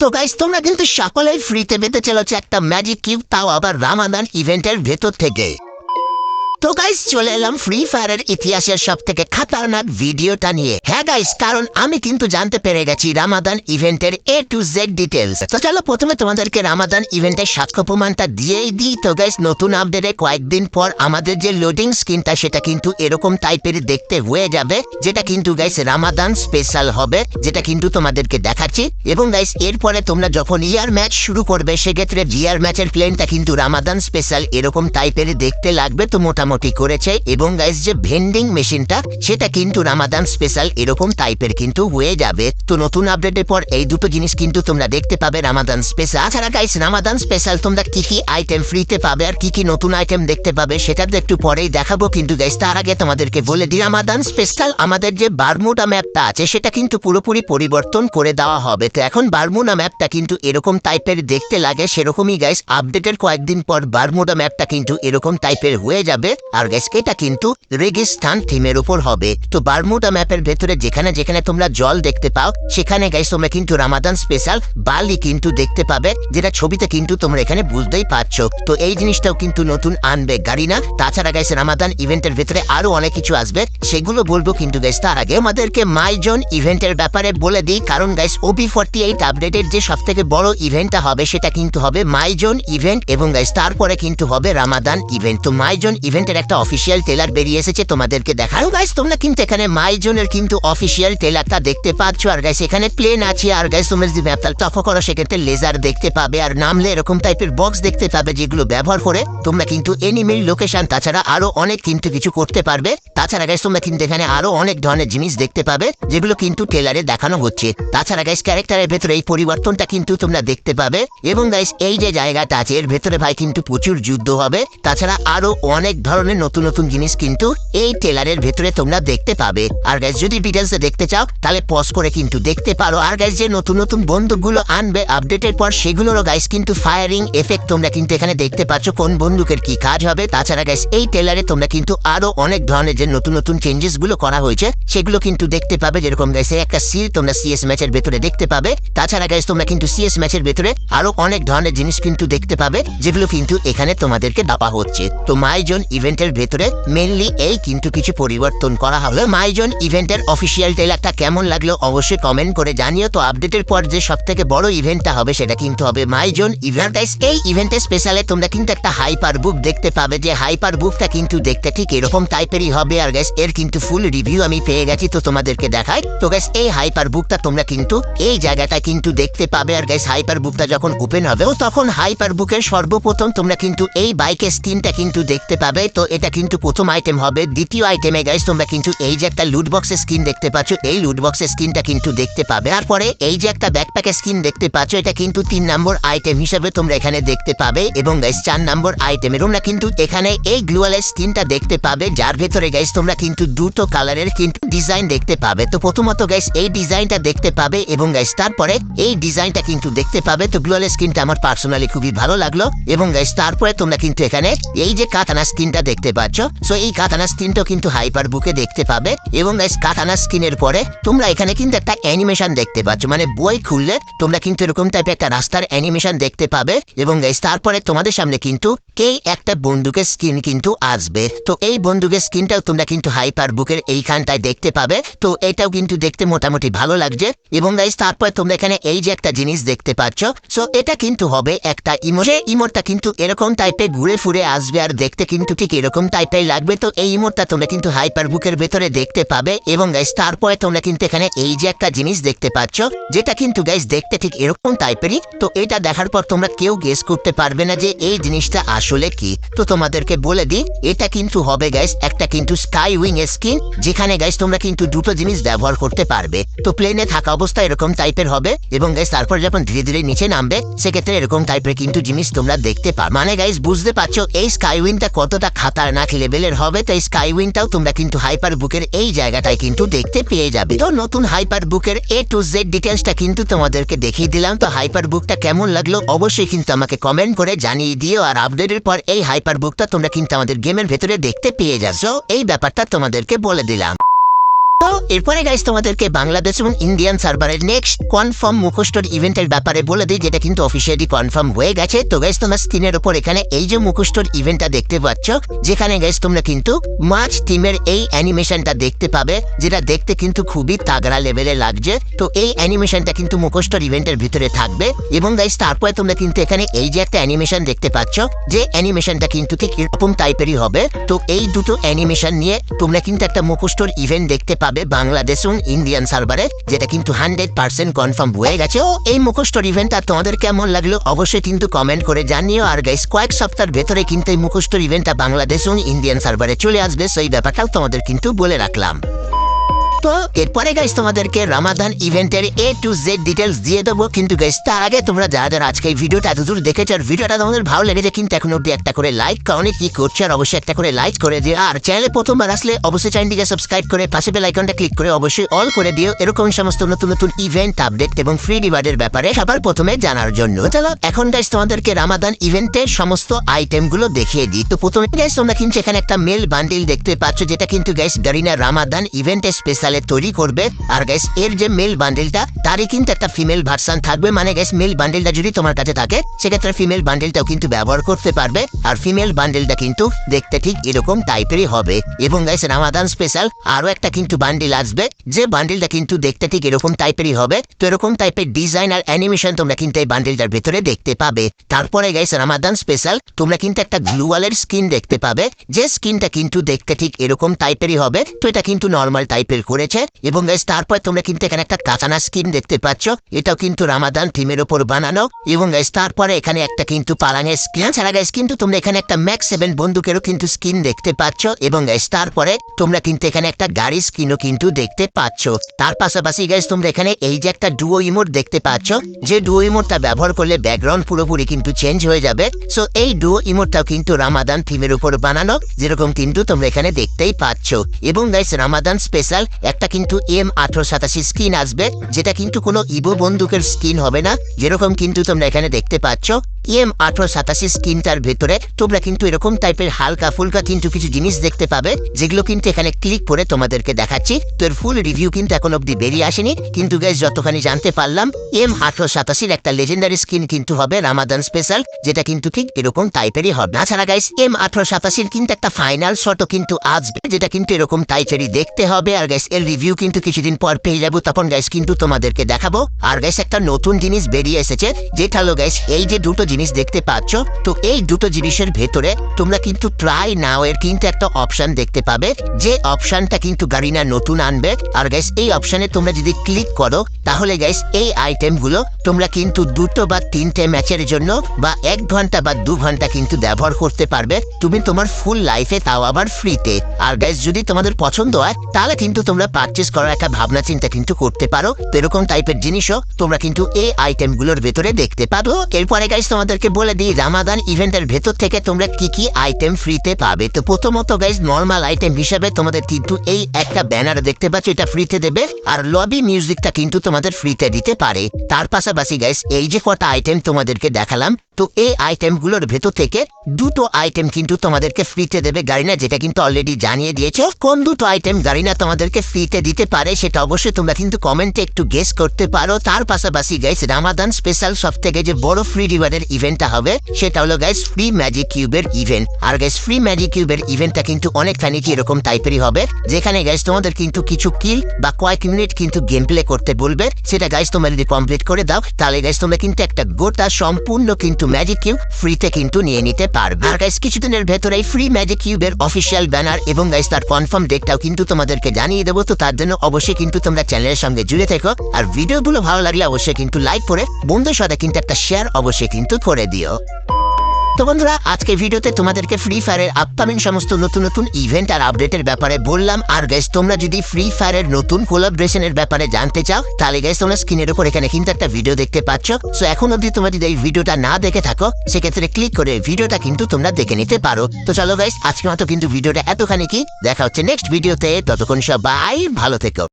তো গাইস তোমরা কিন্তু সকলেই ফ্রিতে পেতে চলেছে একটা ম্যাজিক কিউব তাও আবার রামাদান ইভেন্টের ভেতর থেকে। তো গাইস চলে এলাম ফ্রি ফায়ারের ইতিহাসের সব থেকে খাতারনাক ভিডিওটা নিয়ে। হ্যাঁ গাইস কারণ আমি কিন্তু জানতে পেরে গেছি রামাদান ইভেন্টের এ টু জেড ডিটেলস তো চলো প্রথমে তোমাদেরকে রামাদান ইভেন্টের সাক্ষ্য প্রমাণটা দিয়েই দিই। তো গাইস নতুন আপডেটে কয়েকদিন পর আমাদের যে লোডিং স্ক্রিনটা সেটা কিন্তু এরকম টাইপের দেখতে হয়ে যাবে। যেটা কিন্তু গাইস রামাদান স্পেশাল হবে। যেটা কিন্তু তোমাদেরকে দেখাচ্ছি। এবং গাইস এরপরে তোমরা যখন ইয়ার ম্যাচ শুরু করবে, সেক্ষেত্রে জিয়ার ম্যাচের প্লেনটা কিন্তু রামাদান স্পেশাল এরকম টাইপের দেখতে লাগবে। তো মোটামুটি করেছে এবং গাইস যে ভেন্ডিং মেশিনটা সেটা কিন্তু রামাদান স্পেশাল এরকম টাইপের কিন্তু হয়ে যাবে। তো নতুন আপডেটের পর এই দুটো জিনিস কিন্তু তোমরা দেখতে পাবে রামাদান স্পেশাল তাছাড়া গাইস রামাদান স্পেশাল তোমরা কি কি আইটেম ফ্রিতে পাবে আর কি কি নতুন আইটেম দেখতে পাবে সেটা একটু পরেই দেখাবো। কিন্তু গাইস তার আগে তোমাদেরকে বলে দিই রামাদান স্পেশাল আমাদের যে বারমুডা ম্যাপটা আছে, সেটা কিন্তু পুরোপুরি পরিবর্তন করে দেওয়া হবে। তো এখন বারমুডা ম্যাপটা কিন্তু এরকম টাইপের দেখতে লাগে, সেরকমই গাইস আপডেটের কয়েকদিন পর বারমুডা ম্যাপটা কিন্তু এরকম টাইপের হয়ে যাবে। আর গাইস এটা কিন্তু রেগিস্তান থিমের উপর হবে। তো বারমুডা ম্যাপের ভেতরে যেখানে যেখানে তোমরা জল দেখতে পাও, সেখানে গাইস তোমরা কিন্তু রামাদান স্পেশাল বালি কিন্তু দেখতে পাবে, যেটা ছবিতে কিন্তু তোমরা এখানে বুঝতেই পারছ। তো এই জিনিসটাও কিন্তু নতুন আনবে গাড়ি না। তাছাড়া গাইস রামাদান ইভেন্টের ভেতরে আরও অনেক কিছু আসবে। সেগুলো বলব কিন্তু গাইস তার আগে আমাদেরকে মাইজন ইভেন্টের ব্যাপারে বলে দিই। কারণ গাইস ওবি ফর্টি এইট আপডেটের যে সব থেকে বড় ইভেন্টটা হবে, সেটা কিন্তু হবে মাইজন ইভেন্ট এবং গাইস তারপরে কিন্তু হবে রামাদান ইভেন্ট তো মাইজন ইভেন্টের একটা অফিসিয়াল টেলার বেরিয়ে এসেছে, তোমাদেরকে দেখানো গাইস তোমরা কিন্তু এখানে মাইজনের কিন্তু অফিসিয়াল টেলারটা দেখতে পাচ্ছ। আর গাইস এখানে প্লেন আছে। আর গাইস তোমরা যদি ম্যাপটা লক্ষ্য করো, সেক্ষেত্রে লেজার দেখতে পাবে। আর নামলে এরকম টাইপের বক্স দেখতে পাবে যেগুলো ব্যবহার করে তোমরা কিন্তু এনিমির লোকেশন তাছাড়া আরও অনেক কিন্তু কিছু করতে পারবে। তাছাড়া গাইস তোমরা কিন্তু এখানে আরও অনেক ধরনের জিনিস দেখতে পাবে, যেগুলো কিন্তু টেলারে দেখানো হচ্ছে। তাছাড়া গাইস ক্যারেক্টারের ভেতরে এই পরিবর্তনটা কিন্তু তোমরা দেখতে পাবে। এবং গাইস এই যে জায়গাটা আছে, এর ভেতরে ভাই কিন্তু প্রচুর যুদ্ধ হবে। তাছাড়া আরও অনেক ধরনের নতুন নতুন জিনিস কিন্তু এই টেলারের ভেতরে তোমরা দেখতে পাবে। আর গাইস যদি ডিটেলস দেখতে চাও, তাহলে পজ করে কিন্তু দেখতে পারো। আর গাইস যে নতুন নতুন বন্দুকগুলো আনবে আপডেটের পর সেগুলোরও গাইস কিন্তু ফায়ারিং এফেক্ট তোমরা কিন্তু এখানে দেখতে পাচ্ছ কোন বন্দুকের কি কাজ হবে। তাছাড়া গাইস এই টেলারে তোমরা কিন্তু আরও অনেক ধরনের যে নতুন নতুন চেঞ্জেসগুলো করা হয়েছে, সেগুলো কিন্তু দেখতে পাবে। যেরকম গাইস একটা সিল তোমরা সিএস ম্যাচের ভেতরে দেখতে পাবে। তাছাড়া গাইস তোমরা কিন্তু সিএস ম্যাচের ভেতরে আরও অনেক ধরনের জিনিস কিন্তু দেখতে পাবে, যেগুলো কিন্তু এখানে তোমাদেরকে দাপা হচ্ছে। তো মাইজন ইভেন্টের ভেতরে মেনলি এই কিন্তু কিছু পরিবর্তন করা হলো। মাইজন ইভেন্টের অফিসিয়াল টেলারটা কেমন লাগল অবশ্যই কমেন্ট করে জানিও। তো আপডেটের পর যে সব থেকে বড় ইভেন্টটা হবে সেটা কিন্তু হবে মাইজন ইভেন্ট এই ইভেন্টের স্পেশালে তোমরা কিন্তু একটা হাইপার বুক দেখতে পাবে। যে হাইপার বুকটা কিন্তু দেখতে ঠিক এরকম টাইপেরই হবে। আর গাইস এর কিন্তু ফুল রিভিউ আমি পেয়ে গেছি তো তোমাদেরকে দেখাই। তো গাইস এই হাইপার বুকটা তোমরা কিন্তু এই জায়গাটা কিন্তু দেখতে পাবে। আর গাইস হাইপার বুকটা যখন ওপেন হবে তখন হাইপার বুকের সর্বপ্রথম তোমরা কিন্তু এই বাইকের স্ক্রিনটা কিন্তু দেখতে পাবে। তো এটা কিন্তু প্রথম আইটেম হবে। দ্বিতীয় আইটেমে গাইস তোমরা কিন্তু এই যে একটা লুট বক্সের স্ক্রিন দেখতে পাচ্ছ, এই লুট বক্সের স্ক্রিনটা কিন্তু দেখতে পাবে। তারপরে এই যে একটা ব্যাকপ্যাকের স্ক্রিন দেখতে পাচ্ছ, এটা কিন্তু তিন নম্বর আইটেম হিসেবে তোমরা এখানে দেখতে পাবে। এবং গাইস চার নম্বর আইটেমে তোমরা কিন্তু এখানে এই গ্লুয়ালের স্ক্রিনটা দেখতে পাবে, যার ভেতরে গাইস তোমরা কিন্তু দুটো কালারের কিন্তু ডিজাইন দেখতে পাবে। তো প্রথমত গাইস এই ডিজাইনটা দেখতে পাবে এবং গাইস তারপরে এই ডিজাইনটা কিন্তু দেখতে পাবে। তো গ্লুয়ালের স্ক্রিনটা আমার পার্সোনালি খুবই ভালো লাগল। এবং গাইস তারপরে তোমরা কিন্তু এখানে এই যে কাতানা স্ক্রিনটা দেখতে পাচ্ছ? সো এই কাতানা স্ক্রিনটাও কিন্তু হাইপার বুকে দেখতে পাবে এবং গাইস কাতানা স্ক্রিনের পরে তোমরা এখানে কিন্তু একটা অ্যানিমেশন দেখতে পাচ্ছ। মানে বই খুললে তোমরা কিন্তু এরকম টাইপের একটা রাস্তার অ্যানিমেশন দেখতে পাবে এবং তারপরে তোমাদের সামনে কিন্তু কে একটা বন্দুকের স্ক্রিন কিন্তু আসবে। তো এই বন্দুকের স্ক্রিনটাও তোমরা কিন্তু হাইপার বুকের এইখানটায় দেখতে পাবে। তো এটাও কিন্তু দেখতে মোটামুটি ভালো লাগছে এবং গাইস তারপরে তোমরা এখানে এই যে একটা জিনিস দেখতে পাচ্ছ। সো এটা কিন্তু হবে একটা ইমো। সে ইমোটটা কিন্তু এরকম টাইপের ঘুরে ফুরে আসবে আর দেখতে কিন্তু ঠিক এরকম টাইপের লাগবে। তো এই ইমোটটা তোমরা কিন্তু হাইপার বুকের ভেতরে দেখতে পাবে এবং গাইস তারপরে তোমরা কিন্তু এখানে এই যে একটা জিনিস দেখতে পাচ্ছ, যেটা কিন্তু গাইস দেখতে ঠিক এরকম টাইপেরই তো এটা দেখার পর তোমরা কেউ গেস করতে পারবে না যে এই জিনিসটা আসলে কি। তো তোমাদেরকে বলে দিই, এটা কিন্তু হবে গাইস একটা কিন্তু স্কাই উইং এর স্কিন যেখানে গাইস তোমরা কিন্তু দুটো জিনিস ব্যবহার করতে পারবে। তো প্লেনে থাকা অবস্থা এরকম টাইপের হবে এবং গাইস তারপর যখন ধীরে ধীরে নিচে নামবে, সেক্ষেত্রে এরকম টাইপের কিন্তু জিনিস তোমরা দেখতে পার মানে গাইস বুঝতে পারছ, এই স্কাই উইংটা কতটা খাতারনাক লেভেলের হবে, তাই স্কাই উইনটাও তোমরা কিন্তু হাইপার বুকের এই জায়গাটায় কিন্তু দেখতে পেয়ে যাবে। তো নতুন হাইপার বুকের এ টু জেড ডিটেলসটা কিন্তু তোমাদেরকে দেখিয়ে দিলাম। তো হাইপার বুকটা কেমন লাগল অবশ্যই কিন্তু আমাকে কমেন্ট করে জানিয়ে দিও, আর আপডেটের পর এই হাইপার বুকটা তোমরা কিন্তু আমাদের গেমের ভেতরে দেখতে পেয়ে যাচ্ছ। এই ব্যাপারটা তোমাদেরকে বলে দিলাম। তো, এরপরে গাইস তোমাদেরকে বাংলাদেশ এবং ইন্ডিয়ান সার্ভারের নেক্সট কনফার্ম মুখোশটোর ইভেন্টের ব্যাপারে বলে দিই, যেটা কিন্তু অফিসিয়ালি কনফার্ম হয়ে গেছে। তো গাইস তোমার স্ক্রিনের উপর এখানে এই যে মুখোশটোর ইভেন্টটা দেখতে পাচ্ছ, যেখানে গাইস তোমরা কিন্তু মার্চ টিমের এই অ্যানিমেশনটা দেখতে পাবে, যেটা দেখতে কিন্তু খুবই তাগড়া লেভেলে লাগছে। তো এই অ্যানিমেশনটা কিন্তু মুখোশটোর ইভেন্টের ভিতরে থাকবে। এবং গাইস তারপরে তোমরা কিন্তু এখানে এই যে একটা অ্যানিমেশন দেখতে পাচ্ছ, যে অ্যানিমেশনটা কিন্তু ঠিক এরকম টাইপেরই হবে। তো এই দুটো অ্যানিমেশন নিয়ে তোমরা কিন্তু একটা মুখোশটোর ইভেন্ট দেখতে পাবে। বাংলাদেশ এবং ইন্ডিয়ান সার্ভারে যেটা কিন্তু হান্ড্রেড পার্সেন্ট কনফার্ম হয়ে গেছে। ও, এই মুখোশটোর ইভেন্টটা তোমাদের কেমন লাগল অবশ্যই কিন্তু কমেন্ট করে জানিও। আর গাইস কয়েক সপ্তাহের ভেতরে কিন্তু এই মুখোশটোর ইভেন্টটা বাংলাদেশ ইন্ডিয়ান সার্ভারে চলে আসবে। সেই ব্যাপারটাও তোমাদের কিন্তু বলে রাখলাম। তো, এরপরে গাইস তোমাদেরকে রামাদান ইভেন্টের এ টু জেড ডিটেলস দিয়ে দেবো। কিন্তু গাইস তার আগে তোমরা যারা যারা আজকে এই ভিডিওটা এতদূর দেখেছ আর ভিডিওটা তোমাদের ভালো লেগেছে, কিন্তু এখন অব্দি একটা করে লাইক কারণে কি করছে? আর অবশ্যই একটা করে লাইক করে দিও। আর চ্যানেলে প্রথমবার আসলে অবশ্যই চ্যানেলটিকে সাবস্ক্রাইব করে, পাশে বেল আইকনটা ক্লিক করে অবশ্যই অল করে দিও। এরকম সমস্ত নতুন নতুন ইভেন্ট আপডেট এবং ফ্রি রিওয়ার্ডের ব্যাপারে সবার প্রথমে জানার জন্য। চলো, এখন গাইস তোমাদেরকে রামাদান ইভেন্টের সমস্ত আইটেমগুলো দেখিয়ে দিই। তো প্রথমে গাইস তোমরা কিন্তু এখানে একটা মেল বান্ডিল দেখতে পাচ্ছ, যেটা কিন্তু গাইস গারিনা রামাদান ইভেন্টের স্পেশালে তৈরি করবে। আর গাইস এর যে মেল বান্ডেলটা তারই কিন্তু একটা ফিমেল ভার্সন থাকবে। মানে গাইস মেল বান্ডেলটা যদি তোমার কাছে থাকে, সেক্ষেত্রে ফিমেল বান্ডেলটাও কিন্তু ব্যবহার করতে পারবে। আর ফিমেল বান্ডেলটা কিন্তু দেখতে ঠিক এরকম টাইপেরই হবে। এবং গাইস রামাদান স্পেশাল আরও একটা কিন্তু বান্ডেল আসবে। যে বান্ডেলটা কিন্তু দেখতে ঠিক এরকম টাইপেরই হবে। তো এরকম টাইপের ডিজাইন আর অ্যানিমেশন তোমরা কিন্তু এই বান্ডেলটার ভেতরে দেখতে পাবে। তারপরে গাইস রামাদান স্পেশাল তোমরা কিন্তু একটা গ্লুয়ালের স্কিন দেখতে পাবে। যে স্কিনটা কিন্তু দেখতে ঠিক এরকম টাইপেরই হবে। তো এটা কিন্তু নর্মাল টাইপের করেছে এবং তারপর তোমরা কিন্তু এখানে একটা কাঁচানা স্কিন দেখতে পাচ্ছ। এটাও কিন্তু রামাদান থিমের ওপর বানানো এবং তারপরে এখানে একটা কিন্তু পালাঙের স্কিন ছাড়া গাইস কিন্তু তোমরা এখানে একটা ম্যাক্স সেভেন বন্দুকেরও কিন্তু স্কিন দেখতে পাচ্ছ এবং তারপরে তোমরা কিন্তু এখানে একটা গাড়ি স্কিনও কিন্তু দেখতে পাচ্ছ। তার পাশাপাশি গাইস তোমরা এখানে এই যে একটা ডুয়ো ইমোট দেখতে পাচ্ছ। যে ডুয়ো ইমোটটা ব্যবহার করলে ব্যাকগ্রাউন্ড পুরোপুরি কিন্তু চেঞ্জ হয়ে যাবে। সো এই ডুয়ো ইমোটটাও কিন্তু রামাদান থিমের উপর বানানো, যেরকম কিন্তু তোমরা এখানে দেখতেই পাচ্ছ। এবং গাইস রামাদান স্পেশাল একটা কিন্তু এম আঠারো সাতাশি স্কিন আসবে, যেটা কিন্তু কোনো ইবো বন্দুকের স্কিন হবে না, যেরকম কিন্তু তোমরা এখানে দেখতে পাচ্ছ। এম আঠারো সাতাশি স্কিনটার ভেতরে, তোমরা কিন্তু এরকম টাইপের হালকা ফুলকা কিন্তু কিছু জিনিস দেখতে পাবে, যেগুলো কিন্তু এখানে ক্লিক করে তোমাদেরকে দেখাচ্ছি। তো এর ফুল রিভিউ কিন্তু এখন অব্দি বেরিয়ে আসেনি। কিন্তু গাইজ যতখানি জানতে পারলাম এম আঠারো সাতাশির একটা লেজেন্ডারি স্কিন কিন্তু হবে রামাদান স্পেশাল যেটা কিন্তু ঠিক এরকম টাইপেরই হবে। তাছাড়া গাইস এম আঠারো সাতাশির কিন্তু একটা ফাইনাল শটও কিন্তু আসবে, যেটা কিন্তু এরকম টাইপেরই দেখতে হবে। আর গাইস এর রিভিউ কিন্তু কিছুদিন পর পেয়ে যাব, তখন গাইস কিন্তু তোমাদেরকে দেখাবো। আর গাইস একটা নতুন জিনিস বেরিয়ে এসেছে, যেটা হলো গাইস এই যে দুটো জিনিস দেখতে পাচ্ছ? তো এই দুটো জিনিসের ভেতরে তোমরা কিন্তু ট্রাই নাও এর কিন্তু একটা অপশন দেখতে পাবে। যে অপশনটা কিন্তু গাড়িনা নতুন আনবে। আর গাইস এই অপশনে তোমরা যদি ক্লিক করো, তাহলে গাইস এই আইটেমগুলো তোমরা কিন্তু দুটো বা তিনটে ম্যাচের জন্য বা এক ঘণ্টা বা দু ঘণ্টা কিন্তু ব্যবহার করতে পারবে। তুমি তোমার ফুল লাইফে তাও আবার ফ্রিতে আর গাইস যদি তোমাদের পছন্দ হয়, তাহলে কিন্তু তোমরা পারচেস করার একটা ভাবনা চিন্তা কিন্তু করতে পারো। তো এরকম টাইপের জিনিসও তোমরা কিন্তু এই আইটেমগুলোর ভেতরে দেখতে পাবো। এরপরে গাইস তোমাদেরকে বলে দিই, রামাদান ইভেন্টের ভেতর থেকে তোমরা কি কি আইটেম ফ্রিতে পাবে? তো প্রথমত গাইজ নর্মাল আইটেম হিসাবে তোমাদের কিন্তু এই একটা ব্যানার দেখতে পাচ্ছ, এটা ফ্রিতে দেবে। আর লবি মিউজিকটা কিন্তু তোমাদের ফ্রিতে দিতে পারে। তার পাশাপাশি গাইজ এই যে কটা আইটেম তোমাদেরকে দেখালাম তো এই আইটেমগুলোর ভেতর থেকে দুটো আইটেম কিন্তু তোমাদেরকে ফ্রিতে দেবে, গাড়িনা, যেটা কিন্তু অলরেডি জানিয়ে দিয়েছে। কোন দুটো আইটেম গাড়িনা তোমাদেরকে ফ্রিতে দিতে পারে সেটা অবশ্যই তোমরা কিন্তু কমেন্টে একটু গেস করতে পারো। তার পাশাপাশি গাইস রামাদান স্পেশাল সব থেকে যে বড় ফ্রি রিওয়ার্ডের ইভেন্টটা হবে, সেটা হলো গাইস ফ্রি ম্যাজিক কিউবের ইভেন্ট আর গাইস ফ্রি ম্যাজিক কিউবের ইভেন্টটা কিন্তু অনেকখানি কি এরকম টাইপেরই হবে, যেখানে গাইস তোমাদের কিন্তু কিছু কিল বা কয়েক মিনিট কিন্তু গেম প্লে করতে বলবে। সেটা গাইস তোমরা যদি কমপ্লিট করে দাও, তাহলে গাইস তোমরা কিন্তু একটা গোটা সম্পূর্ণ কিন্তু ম্যাজিক কিউব ফ্রিতে কিন্তু নিয়ে নিতে পারবে। আর গাইস কিছুদিনের ভেতরেই ফ্রি ম্যাজিক কিউবের অফিসিয়াল ব্যানার এবং গাইস তার কনফার্ম ডেটটাও কিন্তু তোমাদেরকে জানিয়ে দেবো। তো তার জন্য অবশ্যই কিন্তু তোমরা চ্যানেলের সঙ্গে জুড়ে থেকো। আর ভিডিওগুলো ভালো লাগলে অবশ্যই কিন্তু লাইক করে বন্ধুর সাথে কিন্তু একটা শেয়ার অবশ্যই কিন্তু করে দিও। তো বন্ধুরা আজকে ভিডিওতে তোমাদেরকে ফ্রি ফায়ারের আপকামিং সমস্ত নতুন নতুন ইভেন্ট আর আপডেটের ব্যাপারে বললাম। আর গাইস তোমরা যদি ফ্রি ফায়ারের নতুন কোলাবরেশনের ব্যাপারে জানতে চাও, তাহলে গাইস তোমরা স্ক্রিনের উপর এখানে কিন্তু একটা ভিডিও দেখতে পাচ্ছ। সো এখন অবধি তোমরা যদি এই ভিডিওটা না দেখে থাকো, সেক্ষেত্রে ক্লিক করে ভিডিওটা কিন্তু তোমরা দেখে নিতে পারো। তো চলো গাইস আজকে মতো কিন্তু ভিডিওটা এতখানি কি? দেখা হচ্ছে নেক্সট ভিডিওতে ততক্ষণ সব সবাই ভালো থেকো।